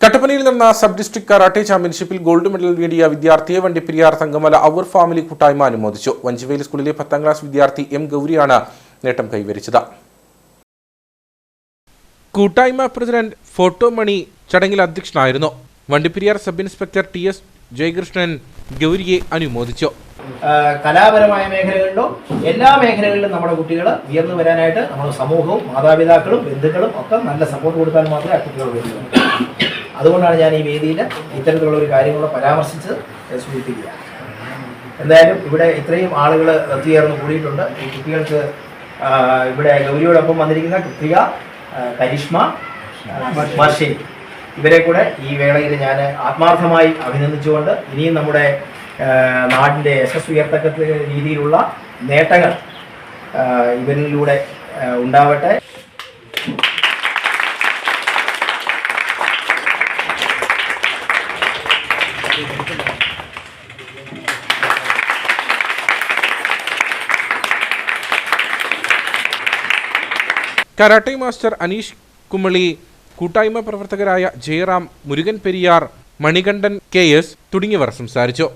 കട്ടപ്പനയിൽ നടന്ന sub district karate ചാമ്പ്യൻഷിപ്പിൽ ഗോൾഡ് മെഡൽ നേടിയ വിദ്യാർത്ഥിയെ വണ്ടിപ്പെരിയാർ തങ്കമല അവർ ഫാമിലി കൂട്ടായ്മ അനുമോദിച്ചു. വഞ്ചിവേലി സ്കൂളിലെ പത്താം ക്ലാസ് വിദ്യാർത്ഥി എം ഗൗരിയാണ് നേട്ടം കൈവരിച്ചത്. കൂട്ടായ്മ പ്രസിഡന്റ് ഫോട്ടോ മണി ചടങ്ങിൽ അധ്യക്ഷനായിരുന്നു. Vandiperiyar sub inspector T S Jayakrishnan ഗൗരിയെ അനുമോദിച്ചു. കലാപരമായ മേഖലകളിലോ എല്ലാ മേഖലകളിലും നമ്മുടെ കുട്ടികൾ ഉയർന്നു വരാനായിട്ട് നമ്മുടെ സമൂഹവും മാതാപിതാക്കളും ബന്ധുക്കളും ഒക്കെ നല്ല സപ്പോർട്ട് കൊടുത്താൽ മാത്രമേ ആ കുട്ടികൾ വരുള്ളൂ. അതുകൊണ്ടാണ് ഞാൻ ഈ വേദിയിൽ ഇത്തരത്തിലുള്ള ഒരു കാര്യങ്ങളെ പരാമർശിച്ച് സൂചിപ്പിക്കുക. എന്തായാലും ഇവിടെ ഇത്രയും ആളുകൾ ഒത്തുചേർന്ന് കൂടിയിട്ടുണ്ട്. ഈ കുട്ടികൾക്ക് ഇവിടെ ഗൗരിയോടൊപ്പം വന്നിരിക്കുന്ന കൃത്രിക കരിഷ്മ മർഷി ഇവരെ കൂടെ ഈ വേളയിൽ ഞാൻ ആത്മാർത്ഥമായി അഭിനന്ദിച്ചുകൊണ്ട് ഇനിയും നമ്മുടെ നാടിന്റെ യശസ് ഉയർത്തക്ക രീതിയിലുള്ള നേട്ടങ്ങൾ ഇവരിലൂടെ ഉണ്ടാവട്ടെ. കരാട്ടെ മാസ്റ്റർ അനീഷ് കുമളി കൂട്ടായ്മ പ്രവർത്തകരായ ജയറാം മുരുകൻ പെരിയാർ മണികണ്ഠൻ കെ എസ് തുടങ്ങിയവർ സംസാരിച്ചു.